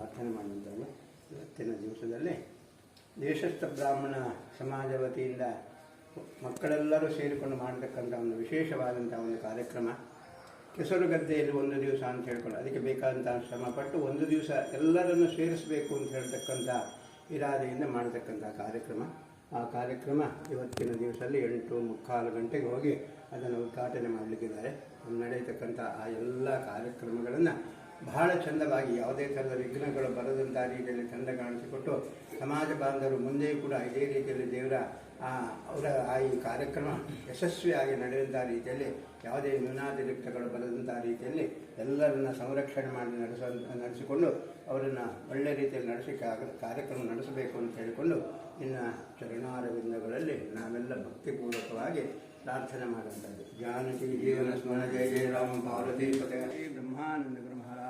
ಪ್ರಾರ್ಥನೆ ಮಾಡುವಂಥದ್ದು ಇವತ್ತಿನ ದಿವಸದಲ್ಲಿ ದೇಶಸ್ಥ ಬ್ರಾಹ್ಮಣ ಸಮಾಜ ವತಿಯಿಂದ ಮಕ್ಕಳೆಲ್ಲರೂ ಸೇರಿಕೊಂಡು ಮಾಡತಕ್ಕಂಥ ಒಂದು ವಿಶೇಷವಾದಂಥ ಒಂದು ಕಾರ್ಯಕ್ರಮ. ಕೆಸರು ಗದ್ದೆಯಲ್ಲಿ ಒಂದು ದಿವಸ ಅಂತ ಹೇಳ್ಕೊಂಡು ಅದಕ್ಕೆ ಬೇಕಾದಂಥ ಶ್ರಮಪಟ್ಟು ಒಂದು ದಿವಸ ಎಲ್ಲರನ್ನು ಸೇರಿಸಬೇಕು ಅಂತ ಹೇಳ್ತಕ್ಕಂಥ ಇರಾದೆಯಿಂದ ಮಾಡತಕ್ಕಂಥ ಕಾರ್ಯಕ್ರಮ. ಆ ಕಾರ್ಯಕ್ರಮ ಇವತ್ತಿನ ದಿವಸದಲ್ಲಿ ಎಂಟು ಮುಕ್ಕಾಲು ಗಂಟೆಗೆ ಹೋಗಿ ಅದನ್ನು ಉದ್ಘಾಟನೆ ಮಾಡಲಿಕ್ಕಿದ್ದಾರೆ. ನಡೆಯತಕ್ಕಂಥ ಆ ಎಲ್ಲ ಕಾರ್ಯಕ್ರಮಗಳನ್ನು ಬಹಳ ಚಂದವಾಗಿ ಯಾವುದೇ ಥರದ ವಿಘ್ನಗಳು ಬರದಂಥ ರೀತಿಯಲ್ಲಿ ಚಂದ ಕಾಣಿಸಿಕೊಟ್ಟು ಸಮಾಜ ಬಾಂಧವರು ಮುಂದೆಯೂ ಕೂಡ ಇದೇ ರೀತಿಯಲ್ಲಿ ದೇವರ ಆ, ಅವರ ಆ ಈ ಕಾರ್ಯಕ್ರಮ ಯಶಸ್ವಿಯಾಗಿ ನಡೆದಂಥ ರೀತಿಯಲ್ಲಿ ಯಾವುದೇ ನ್ಯೂನಾತಿರಿಕ್ತಗಳು ಬರದಂಥ ರೀತಿಯಲ್ಲಿ ಎಲ್ಲರನ್ನ ಸಂರಕ್ಷಣೆ ಮಾಡಿ ನಡೆಸ, ನಡೆಸಿಕೊಂಡು ಅವರನ್ನು ಒಳ್ಳೆ ರೀತಿಯಲ್ಲಿ ನಡೆಸಿ ಕಾ- ಕಾರ್ಯಕ್ರಮ ನಡೆಸಬೇಕು ಅಂತ ಹೇಳಿಕೊಂಡು ಇನ್ನು ಚರಣಾರವಿಂದಗಳಲ್ಲಿ ನಾವೆಲ್ಲ ಭಕ್ತಿಪೂರ್ವಕವಾಗಿ ಪ್ರಾರ್ಥನೆ ಮಾಡುವಂಥದ್ದು ಜಾನಕಿ ಜೀವನ ಸ್ಮರಣ, ಜಯ ಜಯ ರಾಮ ಪಾರ್ವತಿ ಬ್ರಹ್ಮಾನಂದ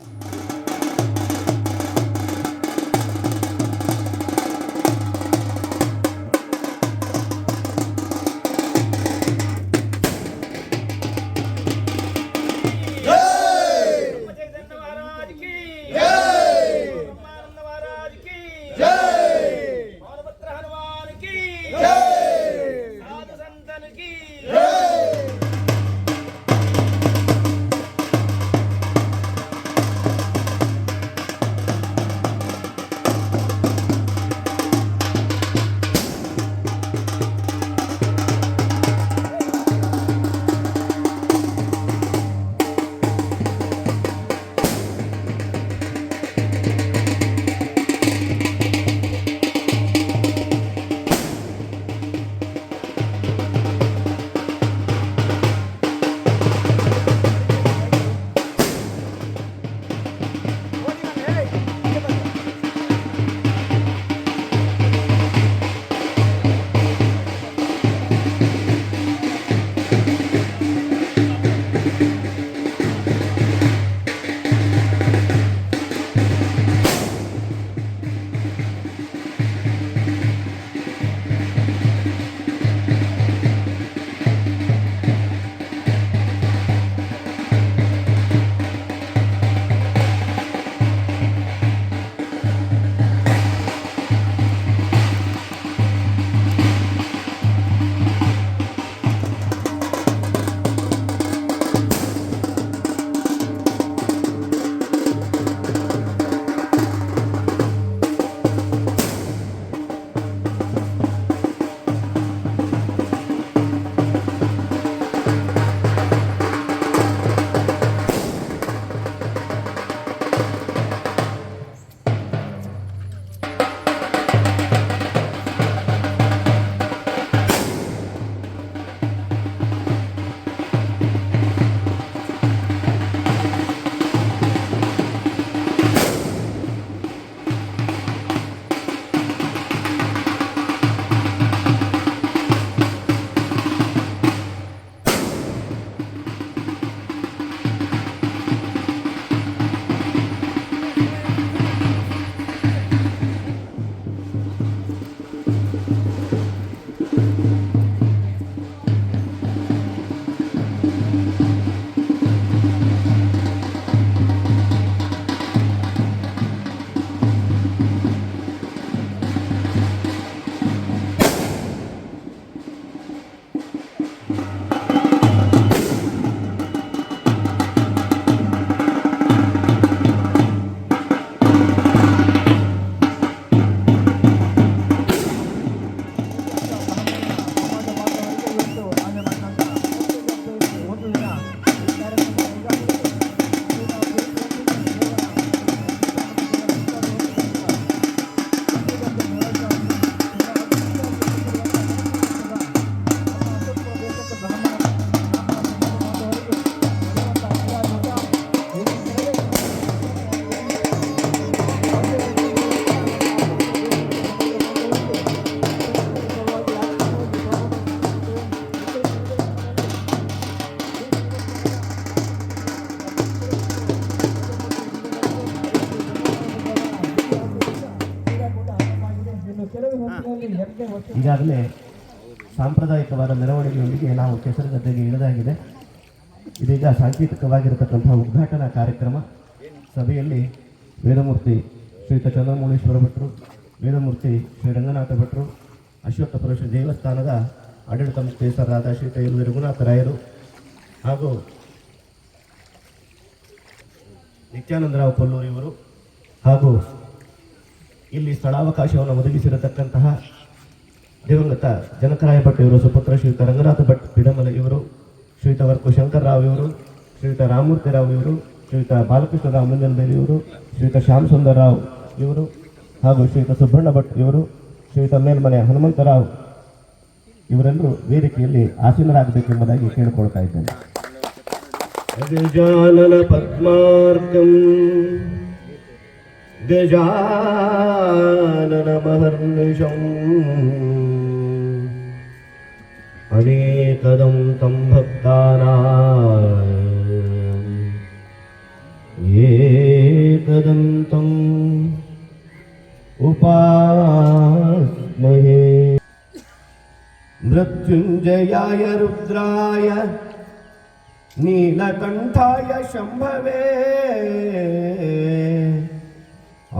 ಕೊಡಿ ಈಗಾಗಲೇ ಸಾಂಪ್ರದಾಯಿಕವಾದ ಮೆರವಣಿಗೆಯೊಂದಿಗೆ ನಾವು ಕೆಸರುಗದ್ದೆಗೆ ಇಳಿದಾಗಿದೆ. ಇದೀಗ ಸಾಂಕೇತಿಕವಾಗಿರತಕ್ಕಂತಹ ಉದ್ಘಾಟನಾ ಕಾರ್ಯಕ್ರಮ. ಸಭೆಯಲ್ಲಿ ವೇದಮೂರ್ತಿ ಶ್ರೀಯುತ ಚಂದ್ರಮೌಳೇಶ್ವರ ಭಟ್ರು, ವೇದಮೂರ್ತಿ ಶ್ರೀ ರಂಗನಾಥ ಭಟ್ರು, ಅಶ್ವತ್ಥ ಪುರುಷ ದೇವಸ್ಥಾನದ ಆಡಳಿತ ಕೇಸರ ರಾಧಾ ಶ್ರೀ ಎಲ್ ರಘುನಾಥ ರಾಯರು ಹಾಗೂ ನಿತ್ಯಾನಂದರಾವ್ ಕೊಲ್ಲೂರಿವರು ಹಾಗೂ ಇಲ್ಲಿ ಸ್ಥಳಾವಕಾಶವನ್ನು ಒದಗಿಸಿರತಕ್ಕಂತಹ ದಿವಂಗತ ಜನಕರಾಯ ಭಟ್ ಇವರು, ಸುಪುತ್ರ ಶ್ರೀಯುತ ರಂಗನಾಥ ಭಟ್, ಪಿಡಮಲ ಇವರು, ಶ್ರೀಯುತ ವರ್ಕು ಶಂಕರ್ರಾವ್ ಇವರು, ಶ್ರೀಯುತ ರಾಮಮೂರ್ತಿ ರಾವ್ ಇವರು, ಶ್ರೀಯುತ ರಾವ್ ಬೇರಿ ಇವರು, ಶ್ರೀಯುತ ಶ್ಯಾಮ್ ಸುಂದರ್ ರಾವ್ ಇವರು, ಹಾಗೂ ಶ್ರೀಯುತ ಸುಬ್ಬಣ್ಣ ಭಟ್ ಇವರು, ಶ್ರೀಯುತ ಮೇಲ್ಮನೆ ಹನುಮಂತರಾವ್ ಇವರೆಲ್ಲರೂ ವೇದಿಕೆಯಲ್ಲಿ ಆಸೀನರಾಗಬೇಕೆಂಬುದಾಗಿ ಕೇಳಿಕೊಳ್ತಾ ಇದ್ದೇನೆ. ಗಜಾನನ ಪದ್ಮಾರ್ಕಂ ಗಜಾನನ ಮಹರ್ನಿಶಂ अनेकदं तं भक्तानाम् एकदन्तम् उपास्महे मृत्युञ्जयाय रुद्राय नीलकण्ठाय शम्भवे।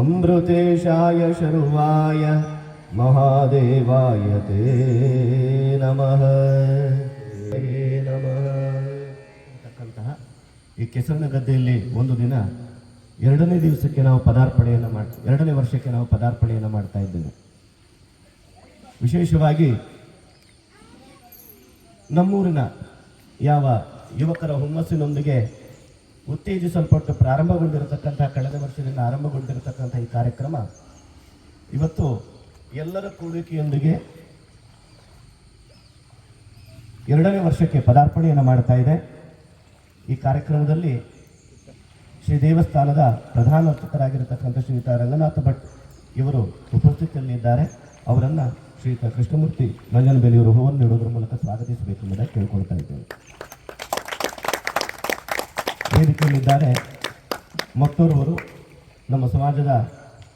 अमृतेशाय शर्वाय ಮಹಾದೇವಾಯ ते ನಮಃ. ನಮಃ. ಅಂತಕ್ಕಂತಹ ಈ ಕೆಸರಿನ ಗದ್ದೆಯಲ್ಲಿ ಒಂದು ದಿನ ಎರಡನೇ ದಿವಸಕ್ಕೆ ನಾವು ಪದಾರ್ಪಣೆಯನ್ನು ಮಾಡ್ ಎರಡನೇ ವರ್ಷಕ್ಕೆ ನಾವು ಪದಾರ್ಪಣೆಯನ್ನು ಮಾಡ್ತಾ ಇದ್ದೇವೆ. ವಿಶೇಷವಾಗಿ ನಮ್ಮೂರಿನ ಯಾವ ಯುವಕರ ಹುಮ್ಮಸ್ಸಿನೊಂದಿಗೆ ಉತ್ತೇಜಿಸಲ್ಪಟ್ಟು ಪ್ರಾರಂಭಗೊಂಡಿರತಕ್ಕಂಥ ಕಳೆದ ವರ್ಷದಿಂದ ಆರಂಭಗೊಂಡಿರತಕ್ಕಂಥ ಈ ಕಾರ್ಯಕ್ರಮ ಇವತ್ತು ಎಲ್ಲರ ಕೂಡಿಕೆಯೊಂದಿಗೆ ಎರಡನೇ ವರ್ಷಕ್ಕೆ ಪದಾರ್ಪಣೆಯನ್ನು ಮಾಡ್ತಾ ಇದೆ. ಈ ಕಾರ್ಯಕ್ರಮದಲ್ಲಿ ಶ್ರೀ ದೇವಸ್ಥಾನದ ಪ್ರಧಾನ ಅರ್ಚಕರಾಗಿರತಕ್ಕಂಥ ಶ್ರೀಯುತ ರಂಗನಾಥ ಭಟ್ ಇವರು ಉಪಸ್ಥಿತಿಯಲ್ಲಿದ್ದಾರೆ ಅವರನ್ನು ಶ್ರೀಯುತ ಕೃಷ್ಣಮೂರ್ತಿ ಮಂಜನಬೇಲಿಯವರು ಹೂವನ್ನು ನೀಡುವುದರ ಮೂಲಕ ಸ್ವಾಗತಿಸಬೇಕೆಂಬುದಾಗಿ ಕೇಳಿಕೊಳ್ತಾ ಇದ್ದೇವೆ ವೇದಿಕೆಯಲ್ಲಿದ್ದಾರೆ ಮತ್ತೋರ್ವರು ನಮ್ಮ ಸಮಾಜದ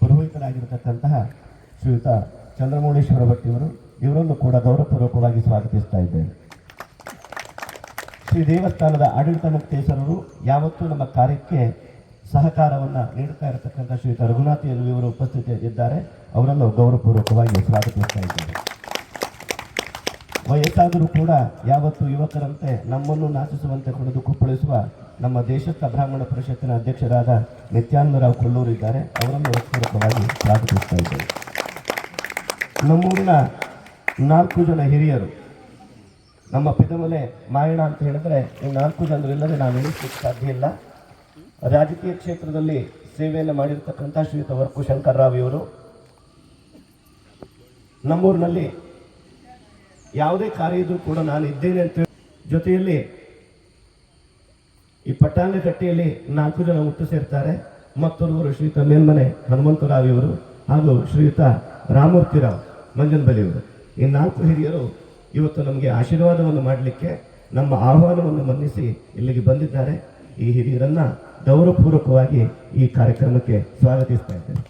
ಪುರೋಹಿತರಾಗಿರತಕ್ಕಂತಹ ಶ್ರೀಯುತ ಚಂದ್ರಮೌಳೇಶ್ವರ ಭಟ್ಟಿಯವರು ಇವರು, ಇವರನ್ನು ಕೂಡ ಗೌರವಪೂರ್ವಕವಾಗಿ ಸ್ವಾಗತಿಸ್ತಾ ಇದ್ದೇವೆ ಶ್ರೀ ದೇವಸ್ಥಾನದ ಆಡಳಿತ ಮುಕ್ತೇಶ್ವರರು ಯಾವತ್ತೂ ನಮ್ಮ ಕಾರ್ಯಕ್ಕೆ ಸಹಕಾರವನ್ನು ನೀಡುತ್ತಾ ಇರತಕ್ಕಂಥ ಶ್ರೀಯುತ ರಘುನಾಥ ಇವರು ಉಪಸ್ಥಿತಿಯಲ್ಲಿದ್ದಾರೆ. ಅವರನ್ನು ಗೌರವಪೂರ್ವಕವಾಗಿ ಸ್ವಾಗತಿಸ್ತಾ ಇದ್ದೇವೆ ವಯಸ್ಸಾದರೂ ಕೂಡ ಯಾವತ್ತು ಯುವಕರಂತೆ ನಮ್ಮನ್ನು ನಾಚಿಸುವಂತೆ ಕುಣಿದು ಕುಪ್ಪಳಿಸುವ ನಮ್ಮ ದೇಶಸ್ಥ ಬ್ರಾಹ್ಮಣ ಪರಿಷತ್ತಿನ ಅಧ್ಯಕ್ಷರಾದ ನಿತ್ಯಾನಂದರಾವ್ ಕೊಲ್ಲೂರು ಇದ್ದಾರೆ. ಅವರನ್ನು ಹೃತ್ಪೂರ್ವಕವಾಗಿ ಸ್ವಾಗತಿಸ್ತಾ ಇದ್ದೇವೆ ನಮ್ಮೂರಿನ ನಾಲ್ಕು ಜನ ಹಿರಿಯರು, ನಮ್ಮ ಪಿದಮಲೆ ಮಾಯಣ ಅಂತ ಹೇಳಿದ್ರೆ ಈ ನಾಲ್ಕು ಜನರಿಲ್ಲದೆ ನಾನು ಎಣಿಸ್ಲಿಕ್ಕೆ ಸಾಧ್ಯ ಇಲ್ಲ. ರಾಜಕೀಯ ಕ್ಷೇತ್ರದಲ್ಲಿ ಸೇವೆಯನ್ನು ಮಾಡಿರ್ತಕ್ಕಂಥ ಶ್ರೀಯುತ ವರ್ಕು ಇವರು. ನಮ್ಮೂರಿನಲ್ಲಿ ಯಾವುದೇ ಕಾರ್ಯ ಇದ್ರೂ ಕೂಡ ನಾನು ಇದ್ದೇನೆ ಅಂತ ಜೊತೆಯಲ್ಲಿ ಈ ಪಟ್ಟಾಂಗ ಕಟ್ಟೆಯಲ್ಲಿ ನಾಲ್ಕು ಜನ ಹುಟ್ಟು ಸೇರ್ತಾರೆ. ಮತ್ತೊರ್ವರು ಶ್ರೀಯುತ ಮೇಲ್ಮನೆ ಹನುಮಂತರಾವ್ ಇವರು ಹಾಗೂ ಶ್ರೀಯುತ ರಾಮೂರ್ತಿರಾವ್ ಮಂಜನಬಲಿಯವರು ಈ ನಾಲ್ಕು ಹಿರಿಯರು ಇವತ್ತು ನಮಗೆ ಆಶೀರ್ವಾದವನ್ನು ಮಾಡಲಿಕ್ಕೆ ನಮ್ಮ ಆಹ್ವಾನವನ್ನು ಮನ್ನಿಸಿ ಇಲ್ಲಿಗೆ ಬಂದಿದ್ದಾರೆ. ಈ ಹಿರಿಯರನ್ನ ಗೌರವಪೂರ್ವಕವಾಗಿ ಈ ಕಾರ್ಯಕ್ರಮಕ್ಕೆ ಸ್ವಾಗತಿಸ್ತಾ ಇದ್ದೇನೆ.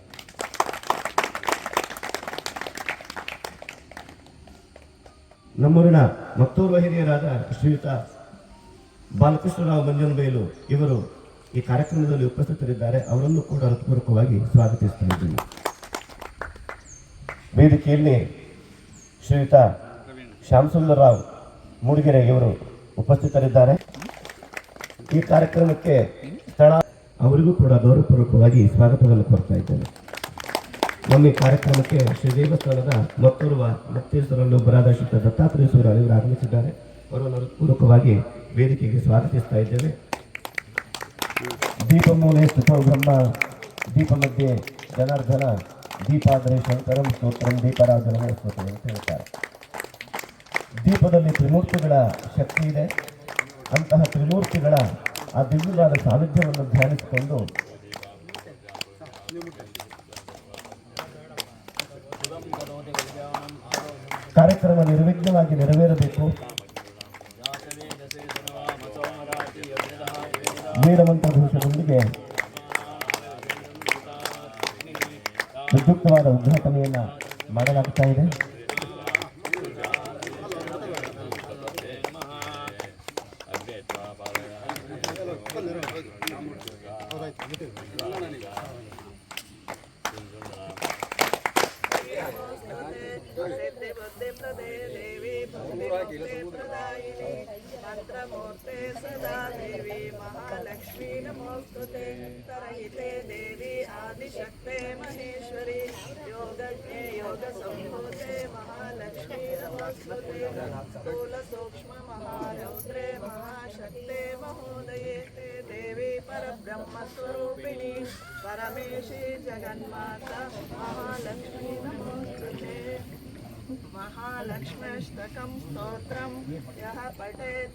ನಮ್ಮೂರಿನ ಮತ್ತೋರ್ವ ಹಿರಿಯರಾದ ಶ್ರೀಯುತ ಬಾಲಕೃಷ್ಣರಾವ್ ಮಂಜನಬೈಲು ಇವರು ಈ ಕಾರ್ಯಕ್ರಮದಲ್ಲಿ ಉಪಸ್ಥಿತರಿದ್ದಾರೆ. ಅವರನ್ನು ಕೂಡ ಹೃತ್ಪೂರ್ವಕವಾಗಿ ಸ್ವಾಗತಿಸ್ತಾ ಇದ್ದೀನಿ. ವೇದಿಕೆಯಲ್ಲಿ ಶ್ರೀಯುತ ಶ್ಯಾಮಸುಂದರ ರಾವ್ ಮೂಡಿಗೆರೆ ಇವರು ಉಪಸ್ಥಿತರಿದ್ದಾರೆ. ಈ ಕಾರ್ಯಕ್ರಮಕ್ಕೆ ಸ್ಥಳ ಅವರಿಗೂ ಕೂಡ ಗೌರವಪೂರ್ವಕವಾಗಿ ಸ್ವಾಗತವನ್ನು ಕೊಡ್ತಾ ಇದ್ದೇನೆ. ನಮ್ಮ ಈ ಕಾರ್ಯಕ್ರಮಕ್ಕೆ ಶ್ರೀ ದೇವಸ್ಥಾನದ ಮತ್ತೋರ್ವ ಮತ್ತೇಶ್ವರನ್ನು ಬರಾದ ಶ್ರೀತ ದತ್ತಾತ್ರೇಯ ಇವರು ಆಗಮಿಸಿದ್ದಾರೆ. ಅವರನ್ನು ಪೂರ್ವಕವಾಗಿ ವೇದಿಕೆಗೆ ಸ್ವಾಗತಿಸ್ತಾ ಇದ್ದೇವೆ ದೀಪಮೂಲೆ ಸ್ತುತ ಬ್ರಹ್ಮ ದೀಪ ಮಧ್ಯೆ ಜನಾರ್ದನ ದೀಪಾದರೆ ಶಂಕರಂ ಸ್ತೋತ್ರಂ ದೀಪರಾಜನ ಸ್ತೋತ್ರ ಅಂತ ಹೇಳ್ತಾರೆ. ದೀಪದಲ್ಲಿ ತ್ರಿಮೂರ್ತಿಗಳ ಶಕ್ತಿ ಇದೆ. ಅಂತಹ ತ್ರಿಮೂರ್ತಿಗಳ ಆ ದಿವ್ಯವಾದ ಸಾನ್ನಿಧ್ಯವನ್ನು ಧ್ಯಾನಿಸಿಕೊಂಡು ಕಾರ್ಯಕ್ರಮ ನಿರ್ವಿಘ್ನವಾಗಿ ನೆರವೇರಬೇಕು. ವೇದಮಂತ್ರ ಘೋಷದೊಂದಿಗೆ ವಿದ್ಯುಕ್ತವಾದ ಉದ್ಘಾಟನೆಯನ್ನು ಮಾಡಲಾಗ್ತಾ ಇದೆ. ದೇವಿ मन्त्रमूर्ते सदा देवी महालक्ष्मी नमोऽस्तु ते। तरहिते देवी आदिशक्ते महेश्वरी, योगज्ञे, योगसम्भूते महालक्ष्मी नमोऽस्तु ते। स्थूलसूक्ष्ममहारौद्रे महाशक्ते महोदये ते। देवी परब्रह्मस्वरूपिणी, परमेशी जगन्माता, महालक्ष्मी नमोऽस्तु ते। महालक्ष्म्यष्टकं स्तोत्रं, यः पठेत्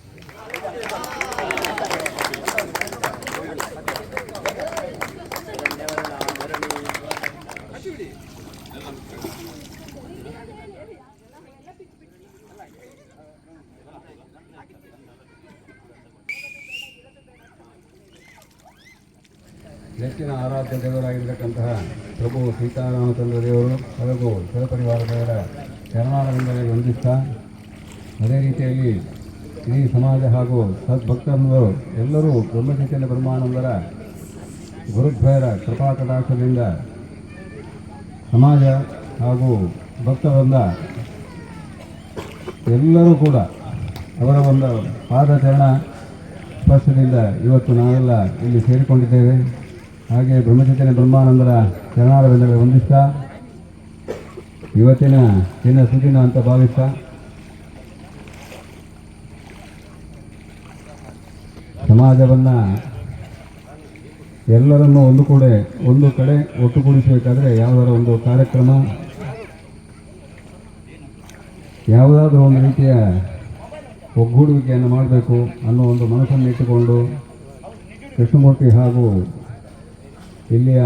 ಸೀತಾರಾಮಚಂದ್ರ ದೇವರು ಹಾಗೂ ಶಿವಪರಿವಾರದವರ ಚರಣಾರವಿಂದಲೇ ವಂದಿಸ್ತಾ, ಅದೇ ರೀತಿಯಲ್ಲಿ ಇಡೀ ಸಮಾಜ ಹಾಗೂ ಸದ್ಭಕ್ತರು ಎಲ್ಲರೂ ಬ್ರಹ್ಮಚೈತನ್ಯ ಬ್ರಹ್ಮಾನಂದರ ಗುರುದ್ವಯರ ಕೃಪಾ ಕಟಾಕ್ಷದಿಂದ ಸಮಾಜ ಹಾಗೂ ಭಕ್ತವೃಂದ ಎಲ್ಲರೂ ಕೂಡ ಅವರ ಒಂದು ಪಾದಚರಣ ಸ್ಪರ್ಶದಿಂದ ಇವತ್ತು ನಾವೆಲ್ಲ ಇಲ್ಲಿ ಸೇರಿಕೊಂಡಿದ್ದೇವೆ. ಹಾಗೆ ಬ್ರಹ್ಮಚೈತನ್ಯ ಬ್ರಹ್ಮಾನಂದರ ಶರಣಾಲಯದಲ್ಲಿ ವಂದಿಸ್ತಾ, ಇವತ್ತಿನ ದಿನ ಸುದಿನ ಅಂತ ಭಾವಿಸ್ತಾ, ಸಮಾಜವನ್ನು ಎಲ್ಲರನ್ನೂ ಒಂದು ಕೂಡ, ಒಂದು ಕಡೆ ಒಟ್ಟುಗೂಡಿಸಬೇಕಾದ್ರೆ ಯಾವುದಾರ ಒಂದು ಕಾರ್ಯಕ್ರಮ, ಯಾವುದಾದ್ರೂ ಒಂದು ರೀತಿಯ ಒಗ್ಗೂಡುವಿಕೆಯನ್ನು ಮಾಡಬೇಕು ಅನ್ನೋ ಒಂದು ಮನಸ್ಸನ್ನು ಇಟ್ಟುಕೊಂಡು ಕೃಷ್ಣಮೂರ್ತಿ ಹಾಗೂ ಇಲ್ಲಿಯ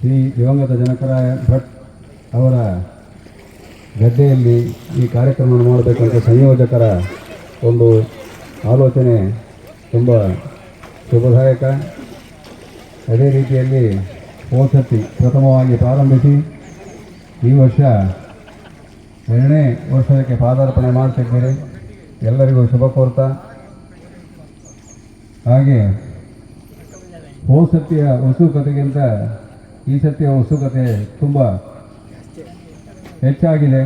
ಶ್ರೀ ದಿವಂಗತ ಜನಕರಾಯ ಭಟ್ ಅವರ ಗದ್ದೆಯಲ್ಲಿ ಈ ಕಾರ್ಯಕ್ರಮವನ್ನು ಮಾಡಬೇಕಂತ ಸಂಯೋಜಕರ ಒಂದು ಆಲೋಚನೆ ತುಂಬ ಶುಭದಾಯಕ. ಅದೇ ರೀತಿಯಲ್ಲಿ ಹೋಸತಿ ಪ್ರಥಮವಾಗಿ ಪ್ರಾರಂಭಿಸಿ ಈ ವರ್ಷ ಎರಡನೇ ವರ್ಷಕ್ಕೆ ಪಾದಾರ್ಪಣೆ ಮಾಡ್ತಿದ್ದೀರಿ. ಎಲ್ಲರಿಗೂ ಶುಭ ಕೋರ್ತಾ. ಹಾಗೆ ಹೋದ ಸತಿಯ ಉತ್ಸುಕತೆಗಿಂತ ಈ ಸತಿಯ ಕತೆ ತುಂಬ ಹೆಚ್ಚಾಗಿದೆ.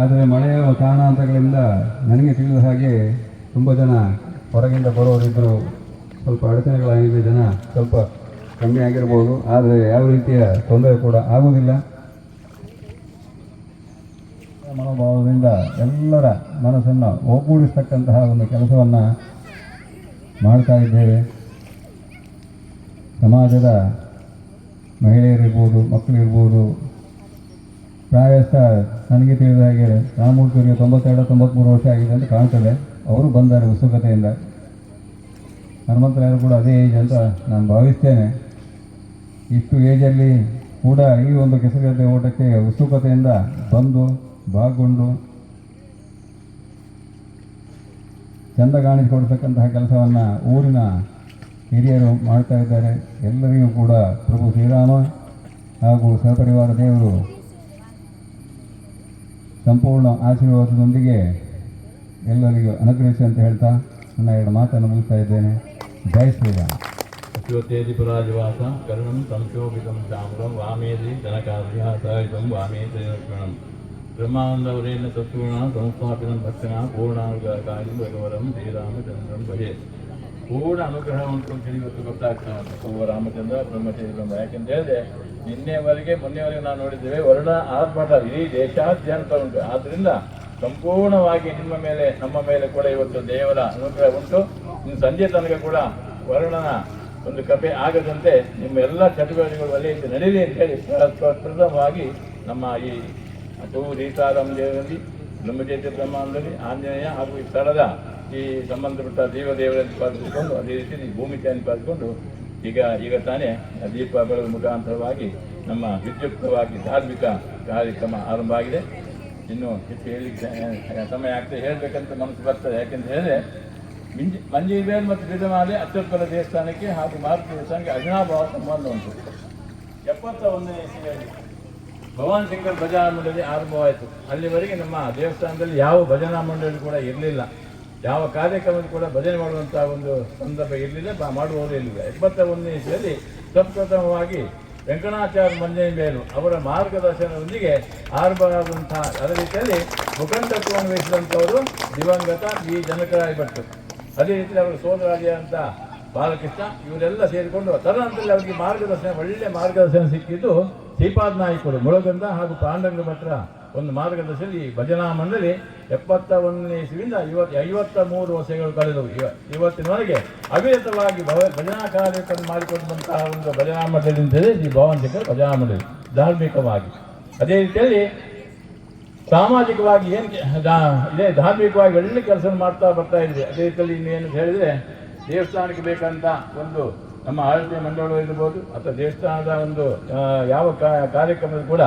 ಆದರೆ ಮಳೆಯ ಕಾರಣಾಂತರಗಳಿಂದ ನನಗೆ ತಿಳಿದ ಹಾಗೆ ತುಂಬ ಜನ ಹೊರಗಿಂದ ಬರೋರಿದ್ದರು ಸ್ವಲ್ಪ ಅಡಚಣೆಗಳಾಗಿದೆ ಜನ ಸ್ವಲ್ಪ ಕಮ್ಮಿ ಆಗಿರ್ಬೋದು. ಆದರೆ ಯಾವ ರೀತಿಯ ತೊಂದರೆ ಕೂಡ ಆಗುವುದಿಲ್ಲ. ಮನೋಭಾವದಿಂದ ಎಲ್ಲರ ಮನಸ್ಸನ್ನು ಒಗ್ಗೂಡಿಸ್ತಕ್ಕಂತಹ ಒಂದು ಕೆಲಸವನ್ನು ಮಾಡ್ತಾ ಇದ್ದೇವೆ. ಸಮಾಜದ ಮಹಿಳೆಯರಿರ್ಬೋದು, ಮಕ್ಕಳಿರ್ಬೋದು. ಪ್ರಾಯಶಃ ನನಗೆ ತಿಳಿದ ಹಾಗೆ ರಾಮಮೂರ್ತಿಯವರಿಗೆ ತೊಂಬತ್ತೆರಡು ತೊಂಬತ್ತ್ಮೂರು ವರ್ಷ ಆಗಿದೆ ಅಂತ ಕಾಣ್ತದೆ. ಅವರು ಬಂದಾರೆ ಉತ್ಸುಕತೆಯಿಂದ. ಹನುಮಂತರಾಯರು ಕೂಡ ಅದೇ ಏಜ್ ಅಂತ ನಾನು ಭಾವಿಸ್ತೇನೆ. ಇಷ್ಟು ಏಜಲ್ಲಿ ಕೂಡ ಈ ಒಂದು ಕೆಸಗದ್ದೆ ಓಟಕ್ಕೆ ಉತ್ಸುಕತೆಯಿಂದ ಬಂದು, ಭಾಗಗೊಂಡು, ಚಂದ ಕಾಣಿಸಿಕೊಡ್ತಕ್ಕಂತಹ ಕೆಲಸವನ್ನು ಊರಿನ ಹಿರಿಯರು ಮಾಡ್ತಾ ಇದ್ದಾರೆ. ಎಲ್ಲರಿಗೂ ಕೂಡ ಪ್ರಭು ಶ್ರೀರಾಮ ಹಾಗೂ ಸಹಪರಿವಾರ ದೇವರು ಸಂಪೂರ್ಣ ಆಶೀರ್ವಾದದೊಂದಿಗೆ ಎಲ್ಲರಿಗೂ ಅನುಗ್ರಹಿಸಿ ಅಂತ ಹೇಳ್ತಾ ನನ್ನ ಎರಡು ಮಾತನ್ನು ಮುಗಿಸ್ತಾ ಇದ್ದೇನೆ. ಜೈ ಶ್ರೀರಾಮ್. ಶಿವತೇಜಿಪುರಾಜವಾಸ ಕರ್ಣಂ ಸಂಶೋಭಿತಂ ಚಾಮ್ರಂ ವಾಮೇದಿ ಜನಕಾರ್ಯಾಸಹಿತಂ ವಾಮೇತಿ ಲಕ್ಷ್ಮಣಂ. ಬ್ರಹ್ಮಾನಂದವರೇಣ ತತ್ವಣ ಸಂಸ್ಥಾಪಿತಂ ಭಕ್ಷಣ ಪೂರ್ಣಾಂಗಕಾರಿ ಭಗವರಂ ಶ್ರೀರಾಮಚಂದ್ರಂ ಭಜೆ ಪೂರ್ಣ ಅನುಗ್ರಹ ಉಂಟು ಅಂತ ಹೇಳಿ ಇವತ್ತು ಗೊತ್ತಾಗ್ತಾ ಪ್ರಭು ರಾಮಚಂದ್ರ ಬ್ರಹ್ಮಚರಿ ಬ್ರಹ್ಮ ಯಾಕೆಂತ ಹೇಳಿದ್ರೆ, ನಿನ್ನೆವರೆಗೆ, ಮೊನ್ನೆವರೆಗೆ ನಾವು ನೋಡಿದ್ದೇವೆ, ವರ್ಣ ಆರ್ಭಟ ಇಡೀ ದೇಶಾದ್ಯಂತ ಉಂಟು. ಆದ್ದರಿಂದ ಸಂಪೂರ್ಣವಾಗಿ ನಿಮ್ಮ ಮೇಲೆ, ನಮ್ಮ ಮೇಲೆ ಕೂಡ ಇವತ್ತು ದೇವರ ಅನುಗ್ರಹ ಉಂಟು. ಇನ್ನು ಸಂಜೆ ತನಕ ಕೂಡ ವರ್ಣನ ಒಂದು ಕಪೆ ಆಗದಂತೆ ನಿಮ್ಮ ಎಲ್ಲ ಚಟುವಟಿಕೆಗಳು ಒಳ್ಳೆಯ ನಡೀಲಿ ಅಂತ ಹೇಳಿ ಪ್ರ- ಪ್ರ- ಪ್ರಥಮವಾಗಿ ನಮ್ಮ ಈ ಅಟೂ ರೀತಾರಾಮ ದೇವರಲ್ಲಿ ಬ್ರಹ್ಮಚೈತ್ಯ ಬ್ರಹ್ಮಾಂಡದಲ್ಲಿ, ಆಂಜನೇಯ ಹಾಗೂ ಈ ಸ್ಥಳದ ಈ ಸಂಬಂಧಪಟ್ಟ ದೇವ ದೇವರನ್ನು ಪಾಲಿಸಿಕೊಂಡು, ಅದೇ ರೀತಿ ಭೂಮಿ ತಾಯಿ ಪಾಲಿಸಿಕೊಂಡು, ಈಗ ಈಗ ತಾನೇ ದೀಪ ಬೆಳಗುವ ಮುಖಾಂತರವಾಗಿ ನಮ್ಮ ವಿದ್ಯುಕ್ತವಾಗಿ ಧಾರ್ಮಿಕ ಕಾರ್ಯಕ್ರಮ ಆರಂಭ ಆಗಿದೆ. ಇನ್ನು ಹೆಚ್ಚು ಹೇಳಲಿಕ್ಕೆ ಸಮಯ ಆಗ್ತದೆ. ಹೇಳಬೇಕಂತ ಮನಸ್ಸು ಬರ್ತದೆ. ಯಾಕೆಂತ ಹೇಳಿದ್ರೆ, ಮಿಂಜಿ ಮಂಜಿಬೇಲ್ ಮತ್ತು ಬಿದಮಾಲೆ ಅತ್ಯುತ್ತರ ದೇವಸ್ಥಾನಕ್ಕೆ ಹಾಗೂ ಮಾರುತಿ ದೇವಸ್ಥಾನಕ್ಕೆ ಅಜಿನಾಭಾವ ಸಂಬಂಧ ಉಂಟು. ಎಪ್ಪತ್ತ ಒಂದನೇ ಇಸವಿಯಲ್ಲಿ ಭಗವಾನ್ ಶಂಕರ್ ಭಜನಾ ಮಂಡಳಿ ಆರಂಭವಾಯಿತು. ಅಲ್ಲಿವರೆಗೆ ನಮ್ಮ ದೇವಸ್ಥಾನದಲ್ಲಿ ಯಾವ ಭಜನಾ ಮಂಡಳಿ ಕೂಡ ಇರಲಿಲ್ಲ. ಯಾವ ಕಾರ್ಯಕ್ರಮವನ್ನು ಕೂಡ ಭಜನೆ ಮಾಡುವಂತಹ ಒಂದು ಸಂದರ್ಭ ಇರಲಿಲ್ಲ ಮಾಡುವವರು ಇರಲಿಲ್ಲ. ಎಪ್ಪತ್ತ ಒಂದನೇ ಇಸವಿಯಲ್ಲಿ ಪ್ರಪ್ರಥಮವಾಗಿ ವೆಂಕಟಾಚಾರ್ಯ ಮಂಜೇಬೇಲು ಅವರ ಮಾರ್ಗದರ್ಶನದೊಂದಿಗೆ ಆರಂಭವಾದಂತಹ ಅದೇ ರೀತಿಯಲ್ಲಿ ಮುಖಂಡತ್ವವನ್ನು ವಹಿಸಿದಂಥವರು ದಿವಂಗತ ಬಿ. ಜನಕರಾಯ ಭಟ್ರು ಅದೇ ರೀತಿಯಲ್ಲಿ ಅವರ ಅಂತ ಬಾಲಕೃಷ್ಣ, ಇವರೆಲ್ಲ ಸೇರಿಕೊಂಡು ತದನಂತರದಲ್ಲಿ ಅವರಿಗೆ ಮಾರ್ಗದರ್ಶನ ಒಳ್ಳೆಯ ಮಾರ್ಗದರ್ಶನ ಸಿಕ್ಕಿದ್ದು ಶ್ರೀಪಾದ್ ನಾಯಕರು, ಮುಳಗಂದ ಹಾಗೂ ಪಾಂಡಂಗ ಭಟ್ರ. ಒಂದು ಮಾರ್ಗದರ್ಶನ ಈ ಭಜನಾ ಮಂಡಳಿ ಎಪ್ಪತ್ತ ಒಂದನೇ ಇಸುವಿಂದ ಇವತ್ತು ಐವತ್ತ ಮೂರು ವರ್ಷಗಳು ಕಳೆದವು. ಇವ- ಇವತ್ತಿನವರೆಗೆ ಅವಿರತವಾಗಿ ಭವ- ಭಜನಾ ಕಾರ್ಯಕ್ರಮ ಮಾಡಿಕೊಂಡಂತಹ ಒಂದು ಭಜನಾ ಮಂಡಳಿ ಅಂತೇಳಿ ಈ ಭವನ್ ಶಂಕರ್ ಭಜನಾ ಮಂಡಳಿ, ಧಾರ್ಮಿಕವಾಗಿ. ಅದೇ ರೀತಿಯಲ್ಲಿ ಸಾಮಾಜಿಕವಾಗಿ ಏನು ಇದೇ, ಧಾರ್ಮಿಕವಾಗಿ ಒಳ್ಳೆ ಕೆಲಸ ಮಾಡ್ತಾ ಬರ್ತಾ ಇದ್ವಿ ಅದೇ ರೀತಿಯಲ್ಲಿ ಇನ್ನೇನು ಹೇಳಿದ್ರೆ, ದೇವಸ್ಥಾನಕ್ಕೆ ಬೇಕಂತ ಒಂದು ನಮ್ಮ ಆಡಳಿತ ಮಂಡಳಿ ಇರ್ಬೋದು, ಅಥವಾ ದೇವಸ್ಥಾನದ ಒಂದು ಯಾವ ಕಾರ್ಯಕ್ರಮದ ಕೂಡ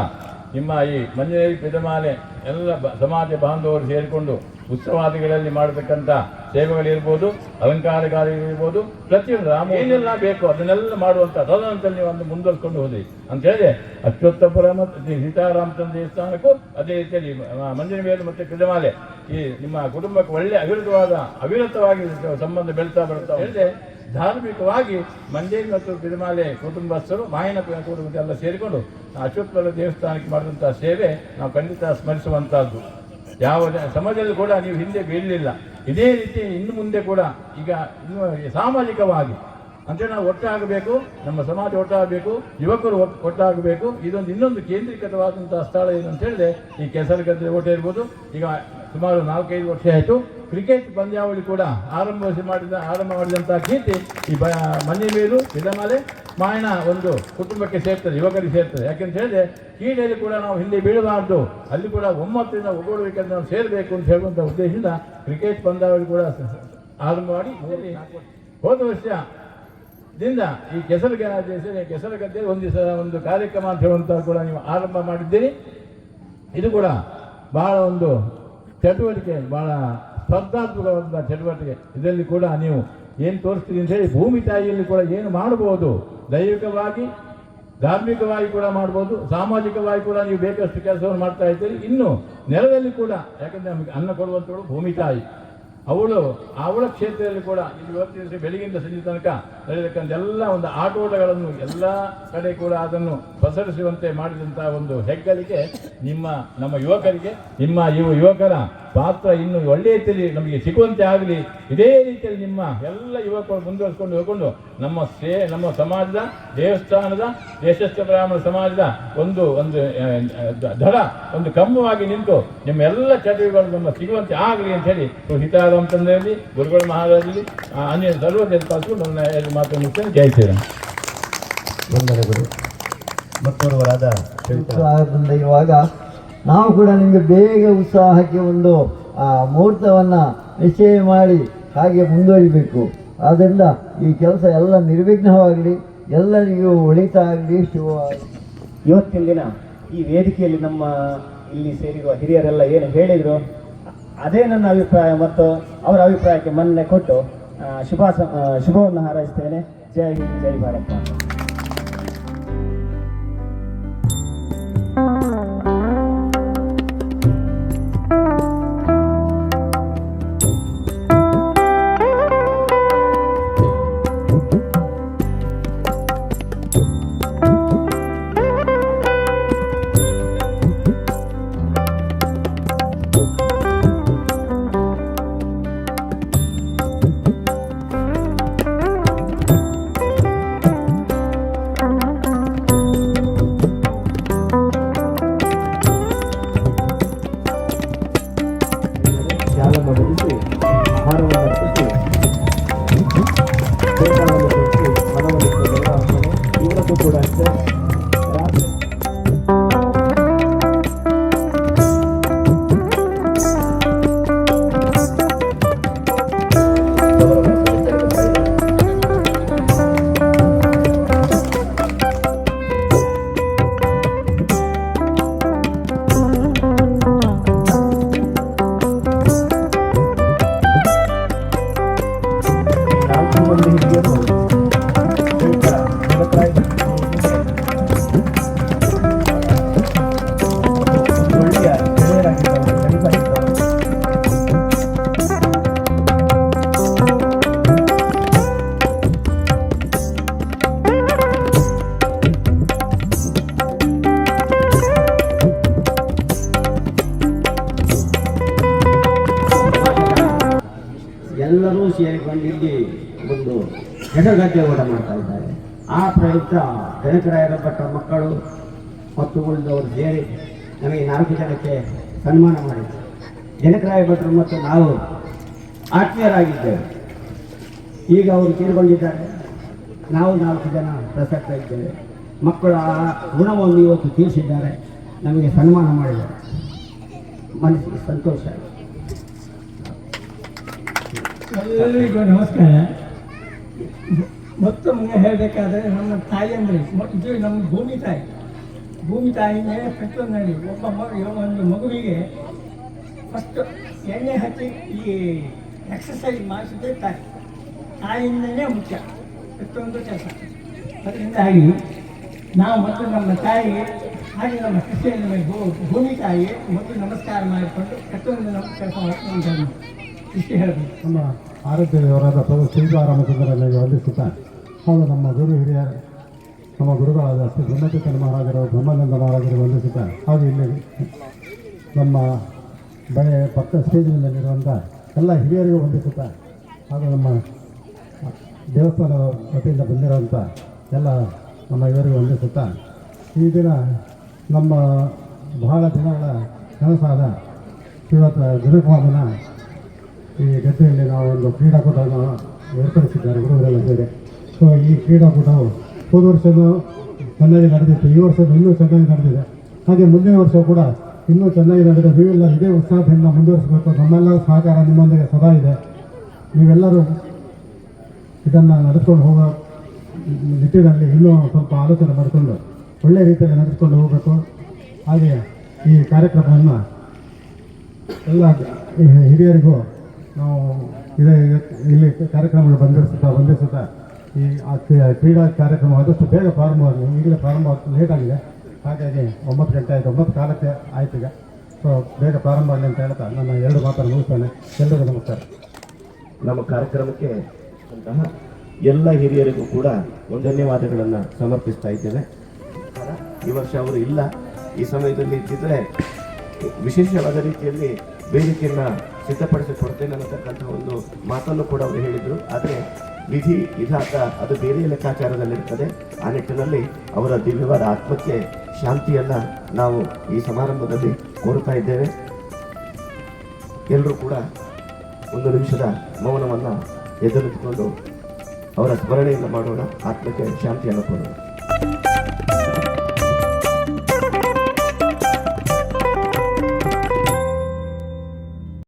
ನಿಮ್ಮ ಈ ಪೆದಮಾಲೆ ಪಿದಮಾಲೆ ಎಲ್ಲ ಸಮಾಜ ಬಾಂಧವರು ಸೇರಿಕೊಂಡು ಉತ್ಸವಾದಿಗಳಲ್ಲಿ ಮಾಡತಕ್ಕಂಥ ಸೇವೆಗಳಿರ್ಬೋದು ಅಲಂಕಾರ ಕಾರ್ಯಗಳಿರ್ಬೋದು ಪ್ರತಿಯೊಂದು ರಾಮ ಏನೆಲ್ಲ ಬೇಕು ಅದನ್ನೆಲ್ಲ ಮಾಡುವಂಥ ತದನಂತರ ನೀವು ಒಂದು ಮುಂದುವರ್ಸ್ಕೊಂಡು ಹೋದ್ರಿ. ಅಂತ ಹೇಳಿ ಅಶ್ವತ್ಥಪುರ ಮತ್ತು ಸೀತಾರಾಮಚಂದ್ರ ದೇವಸ್ಥಾನಕ್ಕೂ ಅದೇ ರೀತಿಯಲ್ಲಿ ಮಂಜಿನ ಮೇಲೆ ಮತ್ತು ಪೆದಮಾಲೆ ಈ ನಿಮ್ಮ ಕುಟುಂಬಕ್ಕೆ ಒಳ್ಳೆ ಅವಿರತವಾದ ಅವಿರತವಾಗಿ ಸಂಬಂಧ ಬೆಳೀತಾ ಬರ್ತಾ ಹೇಳಿದ್ರೆ ಧಾರ್ಮಿಕವಾಗಿ ಮಂಜೇರಿ ಮತ್ತು ಬಿಡಮಾಲೆ ಕುಟುಂಬಸ್ಥರು, ಮಾಯನ ಕುಟುಂಬದೆಲ್ಲ ಸೇರಿಕೊಂಡು ಅಶ್ವತ್ಥಪುರ ದೇವಸ್ಥಾನಕ್ಕೆ ಮಾಡಿದಂಥ ಸೇವೆ ನಾವು ಖಂಡಿತ ಸ್ಮರಿಸುವಂಥದ್ದು ಯಾವ ಸಮಾಜದಲ್ಲಿ ಕೂಡ ನೀವು ಹಿಂದೆ ಬೀಳಲಿಲ್ಲ. ಇದೇ ರೀತಿ ಇನ್ನು ಮುಂದೆ ಕೂಡ ಈಗ ಸಾಮಾಜಿಕವಾಗಿ ಅಂತೇಳಿ ನಾವು ಒಟ್ಟಾಗಬೇಕು, ನಮ್ಮ ಸಮಾಜ ಒಟ್ಟಾಗಬೇಕು, ಯುವಕರು ಒಟ್- ಒಟ್ಟಾಗಬೇಕು. ಇದೊಂದು ಇನ್ನೊಂದು ಕೇಂದ್ರೀಕೃತವಾದಂತಹ ಸ್ಥಳ ಏನು ಅಂತ ಹೇಳಿದ್ರೆ ಈ ಕೆಸರುಗದ್ದೆ ಓಟ ಇರ್ಬೋದು. ಈಗ ಸುಮಾರು ನಾಲ್ಕೈದು ವರ್ಷ ಆಯಿತು. ಕ್ರಿಕೆಟ್ ಪಂದ್ಯಾವಳಿ ಕೂಡ ಆರಂಭ ಮಾಡಿದ, ಆರಂಭ ಮಾಡಿದಂತಹ ಕೀರ್ತಿ ಈ ಬ ಮನೆಮೇಲು ವಿಲಮಾಲೆ ಮಾಯಣ ಒಂದು ಕುಟುಂಬಕ್ಕೆ ಸೇರ್ತದೆ, ಯುವಕರಿಗೆ ಸೇರ್ತದೆ. ಯಾಕೆಂತ ಹೇಳಿದ್ರೆ ಕ್ರೀಡೆಯಲ್ಲಿ ಕೂಡ ನಾವು ಹಿಂದೆ ಬೀಳಬಾರ್ದು. ಅಲ್ಲಿ ಕೂಡ ಒಮ್ಮತ್ತಿನ ಒಗ್ಗೂಡುವಿಕೆಂದು ನಾವು ಸೇರಬೇಕು ಅಂತ ಹೇಳುವಂಥ ಉದ್ದೇಶದಿಂದ ಕ್ರಿಕೆಟ್ ಪಂದ್ಯಾವಳಿ ಕೂಡ ಆರಂಭ ಮಾಡಿ, ಹೋದ ವರ್ಷ ದಿಂದ ಈ ಕೆಸರು ಕೆಸರು ಗದ್ದೆ ಒಂದು ದಿವಸ ಒಂದು ಕಾರ್ಯಕ್ರಮ ಅಂತ ಹೇಳುವಂಥ ಕೂಡ ನೀವು ಆರಂಭ ಮಾಡಿದ್ದೀರಿ. ಇದು ಕೂಡ ಬಹಳ ಒಂದು ಚಟುವಟಿಕೆ, ಬಹಳ ಸ್ಪರ್ಧಾತ್ಮಕವಾದ ಚಟುವಟಿಕೆ. ಇದರಲ್ಲಿ ಕೂಡ ನೀವು ಏನು ತೋರಿಸ್ತೀರಿ ಅಂತ ಹೇಳಿ ಭೂಮಿ ತಾಯಿಯಲ್ಲಿ ಕೂಡ ಏನು ಮಾಡಬಹುದು? ದೈವಿಕವಾಗಿ, ಧಾರ್ಮಿಕವಾಗಿ ಕೂಡ ಮಾಡ್ಬೋದು ಸಾಮಾಜಿಕವಾಗಿ ಕೂಡ ನೀವು ಬೇಕಷ್ಟು ಕೆಲಸವನ್ನು ಮಾಡ್ತಾ ಇದ್ದೀರಿ. ಇನ್ನು ನೆಲದಲ್ಲಿ ಕೂಡ, ಯಾಕಂದ್ರೆ ನಮಗೆ ಅನ್ನ ಕೊಡುವಂಥವಳು ಭೂಮಿ ತಾಯಿ. ಅವಳು, ಅವಳ ಕ್ಷೇತ್ರದಲ್ಲಿ ಕೂಡ ಇಲ್ಲಿ ಇವತ್ತಿನ ದಿವಸ ಬೆಳಗಿಂದ ಸಂಜೆ ತನಕ ನಡೆಯತಕ್ಕಂಥ ಎಲ್ಲ ಒಂದು ಆಟೋಟಗಳನ್ನು ಎಲ್ಲ ಕಡೆ ಕೂಡ ಅದನ್ನು ಪಸರಿಸುವಂತೆ ಮಾಡಿದಂಥ ಒಂದು ಹೆಗ್ಗಳಿಕೆ ನಿಮ್ಮ, ನಮ್ಮ ಯುವಕರಿಗೆ, ನಿಮ್ಮ ಯುವ ಯುವಕರ ಪಾತ್ರ ಇನ್ನು ಒಳ್ಳೆಯ ರೀತಿಯಲ್ಲಿ ನಮಗೆ ಸಿಗುವಂತೆ ಆಗಲಿ. ಇದೇ ರೀತಿಯಲ್ಲಿ ನಿಮ್ಮ ಎಲ್ಲ ಯುವಕರು ಮುಂದುವರಿಸ್ಕೊಂಡು ಹೋಗಿಕೊಂಡು ನಮ್ಮ ಸೇ ನಮ್ಮ ಸಮಾಜದ ದೇವಸ್ಥಾನದ ದೇಶಸ್ಥ ಬ್ರಾಹ್ಮಣ ಸಮಾಜದ ಒಂದು ಒಂದು ದಡ ಒಂದು ಕಂಬವಾಗಿ ನಿಂತು ನಿಮ್ಮ ಎಲ್ಲ ಚಟುವಟಿಕೆಗಳು ನಮ್ಮ ಸಿಗುವಂತೆ ಆಗಲಿ ಅಂತ ಹೇಳಿ ಹಿತಾರಾಮ್ ತಂದೆಯಲ್ಲಿ ಗುರುಗಳ ಮಹಾರಾಜಲ್ಲಿ ಆ, ಅನ್ಯ ಸರ್ವ ಪಾಲ್ಕೊಂಡು ನನ್ನ ಎರಡು ಮಾತು ಮುಗಿಸ್ತೇನೆ. ಜಯ ಶ್ರೀರಾಮ್. ವಂದನೆಗಳು. ಮತ್ತೋರ್ವರಾದ ಇರುವಾಗ ನಾವು ಕೂಡ ನಿಮಗೆ ಬೇಗ ಉತ್ಸಾಹಕ್ಕೆ ಒಂದು ಆ, ಮುಹೂರ್ತವನ್ನು ನಿಶ್ಚಯ ಮಾಡಿ ಹಾಗೆ ಮುಂದುವರಿಬೇಕು. ಆದ್ದರಿಂದ ಈ ಕೆಲಸ ಎಲ್ಲ ನಿರ್ವಿಘ್ನವಾಗಲಿ ಎಲ್ಲರಿಗೂ ಒಳಿತಾಗಲಿ ಶುಭ ಇವತ್ತಿನ ದಿನ ಈ ವೇದಿಕೆಯಲ್ಲಿ ನಮ್ಮ ಇಲ್ಲಿ ಸೇರಿರುವ ಹಿರಿಯರೆಲ್ಲ ಏನು ಹೇಳಿದರು ಅದೇ ನನ್ನ ಅಭಿಪ್ರಾಯ ಮತ್ತು ಅವರ ಅಭಿಪ್ರಾಯಕ್ಕೆ ಮನ್ನೆ ಕೊಟ್ಟು ಶುಭ ಶುಭವನ್ನು ಹಾರೈಸ್ತೇನೆ. ಜೈ ಹಿಂದ್ ಜೈ ಭಾರತ್ ಮಾತೆ. ಬದಲಿಸಿ ಆಹಾರವನ್ನು ಸೇರಿಕೊಂಡು ಇಲ್ಲಿ ಒಂದು ಹೆಸರುಗದ್ದೆ ಓಟ ಮಾಡ್ತಾ ಇದ್ದಾರೆ. ಆ ಪ್ರಯುಕ್ತ ಗಣಕರಾಯರ ಭಟ್ಟ ಮಕ್ಕಳು ಮತ್ತು ಉಳಿದವರು ಸೇರಿ ನಮಗೆ ನಾಲ್ಕು ಜನಕ್ಕೆ ಸನ್ಮಾನ ಮಾಡಿದರು. ಜನಕರಾಯ ಭಟ್ರು ಮತ್ತು ನಾವು ಆತ್ಮೀಯರಾಗಿದ್ದೇವೆ. ಈಗ ಅವರು ತೀರ್ಕೊಂಡಿದ್ದಾರೆ ನಾವು ನಾಲ್ಕು ಜನ ಪ್ರಸಕ್ತ ಇದ್ದೇವೆ. ಮಕ್ಕಳು ಗುಣವನ್ನು ಇವತ್ತು ತೀರಿಸಿದ್ದಾರೆ. ನಮಗೆ ಸನ್ಮಾನ ಮಾಡಿದ್ದಾರೆ. ಮನಸ್ಸಿಗೆ ಸಂತೋಷ ಎಲ್ಲರಿಗೂ ನಮಸ್ಕಾರ. ಮತ್ತೊಮ್ಮೆ ಹೇಳಬೇಕಾದ್ರೆ ನಮ್ಮ ತಾಯಿ ಅಂದರೆ ಇದು ನಮ್ಮ ಭೂಮಿ ತಾಯಿ. ಭೂಮಿ ತಾಯಿನೇ ಪ್ರತಿಯೊಂದು ನೋಡಿ ಒಬ್ಬ ಮಗು ಒಂದು ಮಗುವಿಗೆ ಫಸ್ಟ್ ಎಣ್ಣೆ ಹಚ್ಚಿ ಈ ಎಕ್ಸಸೈಸ್ ಮಾಡಿಸಿದ್ರೆ ತಾಯಿ. ತಾಯಿಯಿಂದನೇ ಮುಖ್ಯ ಪ್ರತಿಯೊಂದು ಕೆಲಸ. ಅದರಿಂದಾಗಿ ನಾವು ಮತ್ತು ನಮ್ಮ ತಾಯಿ, ಹಾಗೆ ನಮ್ಮ ಕೃಷಿಯಲ್ಲಿ ಭೂ- ಭೂಮಿ ತಾಯಿ ಮೊದಲು ನಮಸ್ಕಾರ ಮಾಡಿಕೊಂಡು ಪ್ರತಿಯೊಂದು ನಮ್ಮ ಕೆಲಸ ಮಾಡ್ಕೊಂಡು ನಮ್ಮ ಆರೋಗ್ಯ ದೇವರಾದ ಪ್ರಭು ಶ್ರೀರಾಮಚಂದ್ರನಿಗೆ ವಂದಿಸುತ್ತಾ ಹಾಗೂ ನಮ್ಮ ಗುರು ಹಿರಿಯರು ನಮ್ಮ ಗುರುಗಳಾದ ಶ್ರೀ ಬ್ರಹ್ಮಚೈತನ್ಯ ಮಹಾರಾಜರು, ಬ್ರಹ್ಮಾನಂದ ಮಹಾರಾಜರು ವಂದಿಸುತ್ತಾ ಹಾಗೂ ಇಲ್ಲಿ ನಮ್ಮ ಬಳೆ ಪಕ್ಕ ಸ್ಟೇಜಿನಲ್ಲಿರುವಂಥ ಎಲ್ಲ ಹಿರಿಯರಿಗೂ ವಂದಿಸುತ್ತಾ ಹಾಗೂ ನಮ್ಮ ದೇವಸ್ಥಾನ ವತಿಯಿಂದ ಬಂದಿರುವಂಥ ಎಲ್ಲ ನಮ್ಮ ಇವರಿಗೂ ವಂದಿಸುತ್ತಾ ಈ ದಿನ ನಮ್ಮ ಬಹಳ ದಿನಗಳ ಕನಸಾದ ಇವತ್ತು ದಿನಕುಮಾರನ ಈ ಗದ್ದೆಯಲ್ಲಿ ನಾವು ಒಂದು ಕ್ರೀಡಾಕೂಟವನ್ನು ಏರ್ಪಡಿಸಿದ್ದಾರೆ ಹುಡುಗರೆಲ್ಲ ಸೇರಿ ಸೊ ಈ ಕ್ರೀಡಾಕೂಟವು ಹೋದ ವರ್ಷವೂ ಚೆನ್ನಾಗಿ ನಡೆದಿತ್ತು. ಈ ವರ್ಷದ ಇನ್ನೂ ಚೆನ್ನಾಗಿ ನಡೆದಿದೆ. ಹಾಗೆ ಮುಂದಿನ ವರ್ಷ ಕೂಡ ಇನ್ನೂ ಚೆನ್ನಾಗಿ ನಡೆದಿದೆ. ನೀವೆಲ್ಲ ಇದೇ ಉತ್ಸಾಹದಿಂದ ಮುಂದುವರಿಸಬೇಕು. ನಮ್ಮೆಲ್ಲರ ಸಹಕಾರ ನಿಮ್ಮೊಂದಿಗೆ ಸದಾ ಇದೆ. ನೀವೆಲ್ಲರೂ ಇದನ್ನು ನಡೆಸ್ಕೊಂಡು ಹೋಗೋ ನಿಟ್ಟಿನಲ್ಲಿ ಇನ್ನೂ ಸ್ವಲ್ಪ ಆಲೋಚನೆ ಮಾಡಿಕೊಂಡು ಒಳ್ಳೆಯ ರೀತಿಯಲ್ಲಿ ನಡೆಸ್ಕೊಂಡು ಹೋಗಬೇಕು. ಹಾಗೆ ಈ ಕಾರ್ಯಕ್ರಮವನ್ನು ಎಲ್ಲ ಹಿರಿಯರಿಗೂ ನಾವು ಇದೇ ಇಲ್ಲಿ ಕಾರ್ಯಕ್ರಮಗಳು ಬಂದಿರಿಸುತ್ತಾ ಬಂದಿರಿಸುತ್ತಾ, ಈ ಆ ಕ್ರೀ- ಕ್ರೀಡಾ ಕಾರ್ಯಕ್ರಮ ಆದಷ್ಟು ಬೇಗ ಪ್ರಾರಂಭ ಆಗಲಿ, ಈಗಲೇ ಪ್ರಾರಂಭ ಆಗ್ತದೆ ಲೇಟ್ ಆಗಿದೆ ಹಾಗಾಗಿ ಒಂಬತ್ತು ಗಂಟೆ ಆಯಿತು, ಒಂಬತ್ತು ಕಾಲಕ್ಕೆ ಆಯ್ತು ಈಗ. ಸೊ ಬೇಗ ಪ್ರಾರಂಭ ಆಗಲಿ ಅಂತ ಹೇಳ್ತಾ ನನ್ನ ಎರಡು ಮಾತನ್ನು ಮುಗಿಸ್ತೇನೆ. ಎಲ್ಲರಿಗೂ ನಮಸ್ಕಾರ. ನಮ್ಮ ಕಾರ್ಯಕ್ರಮಕ್ಕೆ ಅಂತಹ ಎಲ್ಲ ಹಿರಿಯರಿಗೂ ಕೂಡ ಧನ್ಯವಾದಗಳನ್ನು ಸಮರ್ಪಿಸ್ತಾ ಇದ್ದೇನೆ. ಈ ವರ್ಷ ಅವರು ಇಲ್ಲ. ಈ ಸಮಯದಲ್ಲಿ ಇದ್ದಿದ್ರೆ ವಿಶೇಷವಾದ ರೀತಿಯಲ್ಲಿ ವೇದಿಕೆಯನ್ನ ಸಿದ್ಧಪಡಿಸಿ ಕೊಡ್ತೇನೆ ಅನ್ನತಕ್ಕಂಥ ಒಂದು ಮಾತನ್ನು ಕೂಡ ಅವರು ಹೇಳಿದರು. ಆದರೆ ವಿಧಿ ವಿಧಾತ ಅದು ಬೇರೆ ಲೆಕ್ಕಾಚಾರದಲ್ಲಿರ್ತದೆ. ಆ ನಿಟ್ಟಿನಲ್ಲಿ ಅವರ ದಿವ್ಯವಾದ ಆತ್ಮಕ್ಕೆ ಶಾಂತಿಯನ್ನು ನಾವು ಈ ಸಮಾರಂಭದಲ್ಲಿ ಕೋರುತ್ತಾ ಇದ್ದೇವೆ. ಎಲ್ಲರೂ ಕೂಡ ಒಂದು ನಿಮಿಷದ ಮೌನವನ್ನು ಎದುರಿಸಿಕೊಂಡು ಅವರ ಸ್ಮರಣೆಯನ್ನು ಮಾಡೋಣ. ಆತ್ಮಕ್ಕೆ ಶಾಂತಿಯನ್ನು ಕೊಡೋಣ.